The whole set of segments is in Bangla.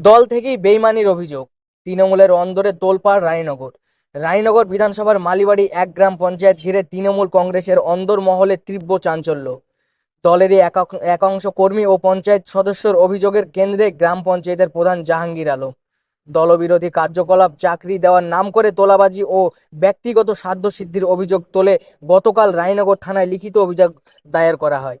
দল থেকেই বেইমানির অভিযোগ। তৃণমূলের অন্দরে তোলপাড় রায়নগর। রায়নগর বিধানসভার মালিবাড়ি এক গ্রাম পঞ্চায়েত ঘিরে তৃণমূল কংগ্রেসের অন্দরমহলে তীব্র চাঞ্চল্য। দলেরই একাংশ কর্মী ও পঞ্চায়েত সদস্যর অভিযোগের কেন্দ্রে গ্রাম পঞ্চায়েতের প্রধান জাহাঙ্গীর আলম। দলবিরোধী কার্যকলাপ, চাকরি দেওয়ার নাম করে তোলাবাজি ও ব্যক্তিগত স্বার্থসিদ্ধির অভিযোগ তোলে গতকাল রায়নগর থানায় লিখিত অভিযোগ দায়ের করা হয়।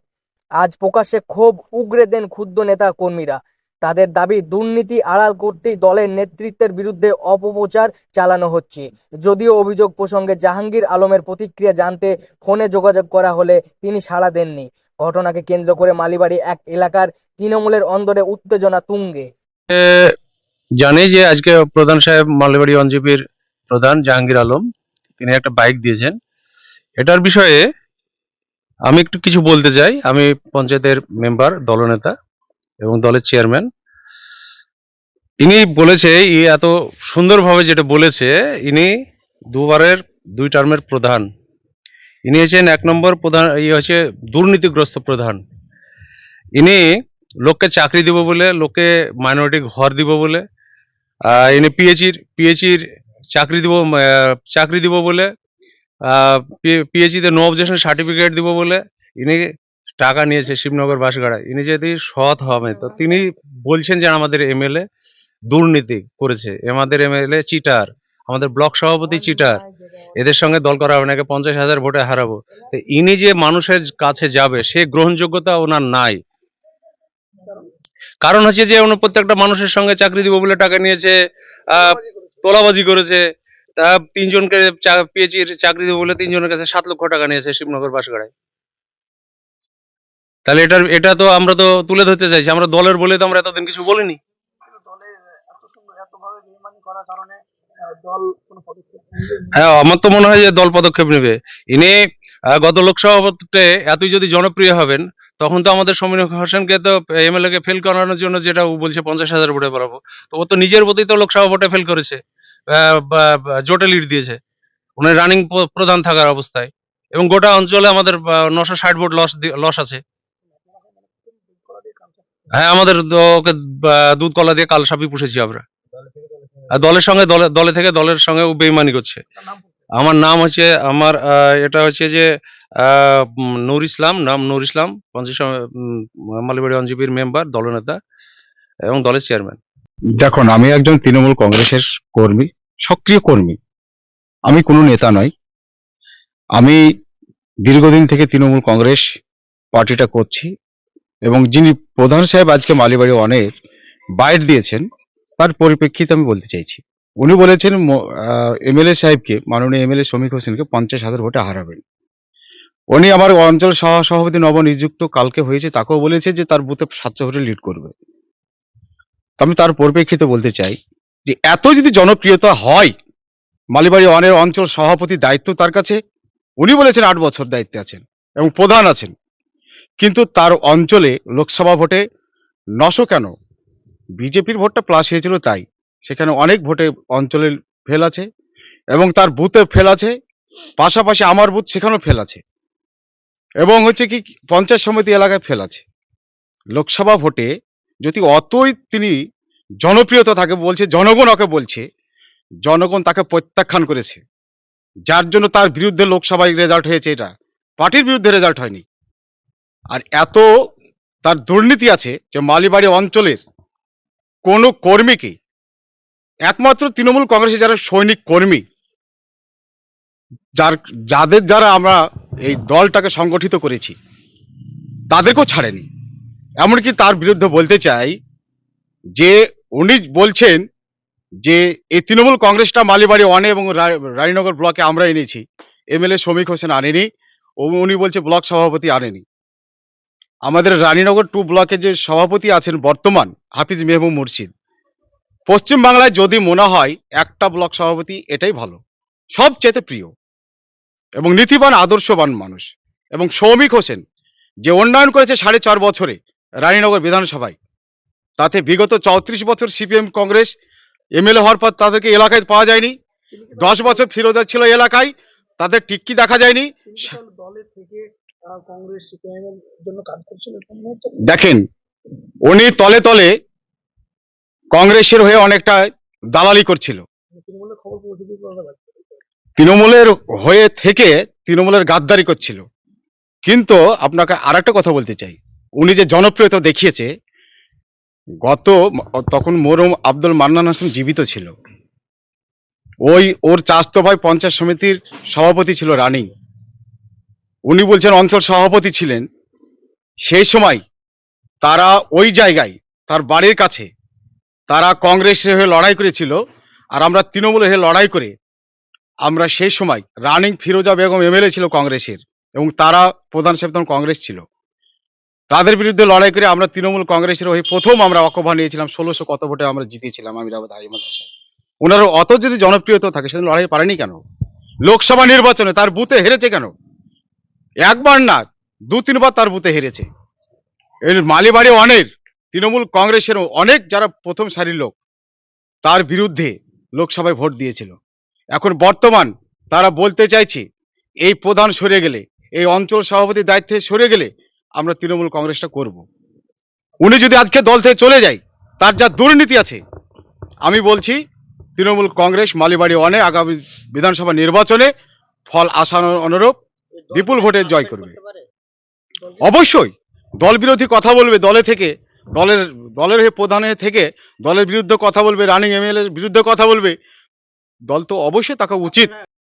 আজ প্রকাশ্যে ক্ষোভ উগরে দেন ক্ষুদ্র নেতা কর্মীরা। তাদের দাবি দুর্নীতি আড়াল করতেই দলের নেতৃত্বের বিরুদ্ধে অপপ্রচার চালানো হচ্ছে। যদিও অভিযোগ প্রসঙ্গে জাহাঙ্গীর আলমের প্রতিক্রিয়া জানতে ফোনে যোগাযোগ করা হলে তিনি সাড়া দেননি। ঘটনাকে কেন্দ্র করে মালিবাড়ি এক এলাকার তৃণমূলের অন্দরে উত্তেজনা তুঙ্গে। জানি যে আজকে প্রধান সাহেব মালবাড়ি অঞ্জিপির প্রধান জাহাঙ্গীর আলম, তিনি একটা বাইক দিয়েছেন। এটার বিষয়ে আমি একটু কিছু বলতে চাই। আমি পঞ্চায়েতের মেম্বার, দলনেতা। এবং দলের চেয়ারম্যান। ইনি বলেছে, ই এত সুন্দরভাবে যেটা বলেছে, ইনি দুবারের দুই টার্মের প্রধান। ইনি হচ্ছেন এক নম্বর প্রধান ইয়ে হচ্ছে দুর্নীতিগ্রস্ত প্রধান। ইনি লোককে চাকরি দিব বলে, লোককে মাইনরিটি ঘর দিব বলে ইনি পিএইচির পিএইচির চাকরি দিব চাকরি দিব বলে পিএইচিতে নো অবজেকশন সার্টিফিকেট দিব বলে, ইনি টাকা নিয়েছে শিবনগর বাসগাড়ায় ইনি যদি সৎ হবে তো তিনি বলছেন যে আমাদের এমএলএ দুর্নীতি করেছে। আমাদের এমএলএ চিটার আমাদের ব্লক সভাপতি চিটার এদের সঙ্গে দল করা হবে নাকি পঞ্চাশ হাজার ভোটে হারাবো। তো ইনি যে মানুষের কাছে যাবে, সে গ্রহণযোগ্যতা ওনার নাই। কারণ হচ্ছে যে উনি প্রত্যেকটা মানুষের সঙ্গে চাকরি দিব বলে টাকা নিয়েছে তোলাবাজি করেছে, তা তিনজনকে পিএইচির চাকরি দিব বলে তিনজনের কাছে সাত লক্ষ টাকা নিয়েছে শিবনগর বাসগড়ায় তাহলে এটার, এটা তো আমরা তো তুলে ধরতে চাইছি, আমরা দলের বলে তো আমরা এতদিন কিছু বলিনি। হ্যাঁ আমার তো মনে হয় যে দল পদক্ষেপ নেবে। ইনি গত লোকসভা ভোটে এতই যদি জনপ্রিয় হবেন, তখন তো আমাদের সমীর হোসেনকে তো এমএলএ কে ফেল করানোর জন্য যেটা ও বলছে পঞ্চাশ হাজার ভোটে পারাবো, তো ও তো নিজের প্রতি তো লোকসভা ভোটে ফেল করেছে জোটে লিড দিয়েছে। উনি রানিং প্রধান থাকার অবস্থায়। এবং গোটা অঞ্চলে আমাদের নশো ষাট ভোট লস লস আছে। হ্যাঁ আমাদের ওকে দুধ কলা দিয়ে কাল সাপি পুষেছি আমরা। দলের সঙ্গে দলে দলে থেকে দলের সঙ্গে ও বেইমানি করছে। আমার নাম হচ্ছে, আমার এটা হচ্ছে যে নূর ইসলাম, নাম নূর ইসলাম পঞ্চায়েত মালিবাড়ি অঞ্জিপির মেম্বার, দলনেতা এবং দলের চেয়ারম্যান। দেখুন, আমি একজন তৃণমূল কংগ্রেসের কর্মী, সক্রিয় কর্মী। আমি কোনো নেতা নই। আমি দীর্ঘদিন থেকে তৃণমূল কংগ্রেস পার্টিটা করছি। এবং যিনি প্রধান সাহেব আজকে মালিবাড়ি অনেক বাইট দিয়েছেন, তার পরিপ্রেক্ষিতে আমি বলতে চাইছি। উনি বলেছেন এমএলএ সাহেবকে, মাননীয় এমএলএ শ্রমিক হোসেনকে পঞ্চাশ হাজার ভোটে হারাবেন। উনি আমার অঞ্চল সহ সভাপতি নবনিযুক্ত কালকে হয়েছে, তাকেও বলেছে যে তার বুথে সাতশো ভোটে লিড করবে। আমি তার পরিপ্রেক্ষিতে বলতে চাই যে, এত যদি জনপ্রিয়তা হয় মালিবাড়ি অনের অঞ্চল সভাপতির দায়িত্ব তার কাছে, উনি বলেছেন আট বছর দায়িত্বে আছেন এবং প্রধান আছেন। কিন্তু তার অঞ্চলে লোকসভা ভোটে নশো কেন? বিজেপির ভোটটা প্লাস হয়েছিল তাই। সেখানে অনেক ভোটে অঞ্চলে ফেল আছে এবং তার বুথে ফেল আছে, পাশাপাশি আমার বুথ সেখানেও ফেল আছে। এবং হচ্ছে কি, পঞ্চায়েত সমিতি এলাকায় ফেল আছে। লোকসভা ভোটে যদি অতই তিনি জনপ্রিয়তা থাকে, বলছে জনগণ ওকে বলছে, জনগণ তাকে প্রত্যাখ্যান করেছে। যার জন্য তার বিরুদ্ধে লোকসভায় রেজাল্ট হয়েছে এটা। পার্টির বিরুদ্ধে রেজাল্ট হয়নি। আর এত তার দুর্নীতি আছে যে মালিবাড়ি অঞ্চলের কোনো কর্মীকে, একমাত্র তৃণমূল কংগ্রেসের যারা সৈনিক কর্মী, যার, যাদের যারা আমরা এই দলটাকে সংগঠিত করেছি, তাদেরকেও ছাড়েনি। এমনকি তার বিরুদ্ধে বলতে চাই যে উনি বলছেন যে এই তৃণমূল কংগ্রেসটা মালিবাড়ি ওয়ানে এবং রানীনগর ব্লকে আমরা এনেছি। এমএলএ শ্রমিক হোসেন আনেনি। উনি বলছে ব্লক সভাপতি আনেনি। আমাদের রানীনগর টু ব্লকে যে সভাপতি আছেন বর্তমান হাফিজ মেহবুব মুর্শিদ পশ্চিম বাংলায় যদি মনে হয় একটা ব্লক সভাপতি এটাই ভালো সবচেয়ে প্রিয় এবং নীতিবান আদর্শবান মানুষ এবং সৌমিক হোসেন যে উন্নয়ন করেছে সাড়ে চার বছরে রানীনগর বিধানসভায় তাতে বিগত চৌত্রিশ বছর সিপিএম কংগ্রেস এমএলএ হওয়ার পর তাদেরকে এলাকায় পাওয়া যায়নি দশ বছর ফিরোজা ছিল এলাকায় তাদের টিক্কি দেখা যায়নি দলের থেকে কংগ্রেস সিপিআইএম জন্য কাজ করছেন এরকম হচ্ছে? দেখেন উনি তলে তলে কংগ্রেসের হয়ে অনেকটা দালালি করছিল। মানে তৃণমূলের হয়ে থেকে তৃণমূলের গাদ্দারি করছিল। কিন্তু আপনাকে আর একটা কথা বলতে চাই। উনি যে জনপ্রিয়তা দেখিয়েছে গত তখন মোরম আব্দুল মান্নান হাসান জীবিত ছিল। ওই ওর চাস্তো ভাই পঞ্চায়েত সমিতির সভাপতি ছিল রানী। উনি বলছেন অঞ্চল সভাপতি ছিলেন। সেই সময় তারা ওই জায়গায়, তার বাড়ির কাছে, তারা কংগ্রেসের হয়ে লড়াই করেছিল আর আমরা তৃণমূলের হয়ে লড়াই করে আমরা সেই সময় রানিং ফিরোজা বেগম এমএলএ ছিল কংগ্রেসের এবং তারা প্রধান সাহেব তখন কংগ্রেস ছিল। তাদের বিরুদ্ধে লড়াই করে আমরা তৃণমূল কংগ্রেসের হয়ে প্রথম আমরা অকভা নিয়েছিলাম, ষোলোশো কত ভোটে আমরা জিতেছিলাম আমিরাবাদ হাইমাদ হাসান অত যদি জনপ্রিয়তা থাকে, সেদিন লড়াই পারেনি কেন? লোকসভা নির্বাচনে তার বুথে হেরেছে কেন? একবার না, দু তিনবার তার বুথে হেরেছে। এর মালিবাড়ি অনেক তৃণমূল কংগ্রেসের অনেক যারা প্রথম সারির লোক, তার বিরুদ্ধে লোকসভায় ভোট দিয়েছিল। এখন বর্তমান তারা বলতে চাইছে, এই প্রধান সরে গেলে, এই অঞ্চল সভাপতির দায়িত্বে সরে গেলে আমরা তৃণমূল কংগ্রেসটা করব। উনি যদি আজকে দল থেকে চলে যায়, তার যা দুর্নীতি আছে, আমি বলছি, তৃণমূল কংগ্রেস, মালিবাড়ি অনে আগামী বিধানসভা নির্বাচনে ফল আসানোর অনুরূপ বিপুল ভোটে জয় করবে। অবশ্যই। দল বিরোধী কথা বলবে দলে থেকে। দলের দলের হয়ে প্রধান হয়ে থেকে দলের বিরুদ্ধে কথা বলবে রানিং এমএলএর বিরুদ্ধে কথা বলবে। দল তো অবশ্যই তাকে উচিত।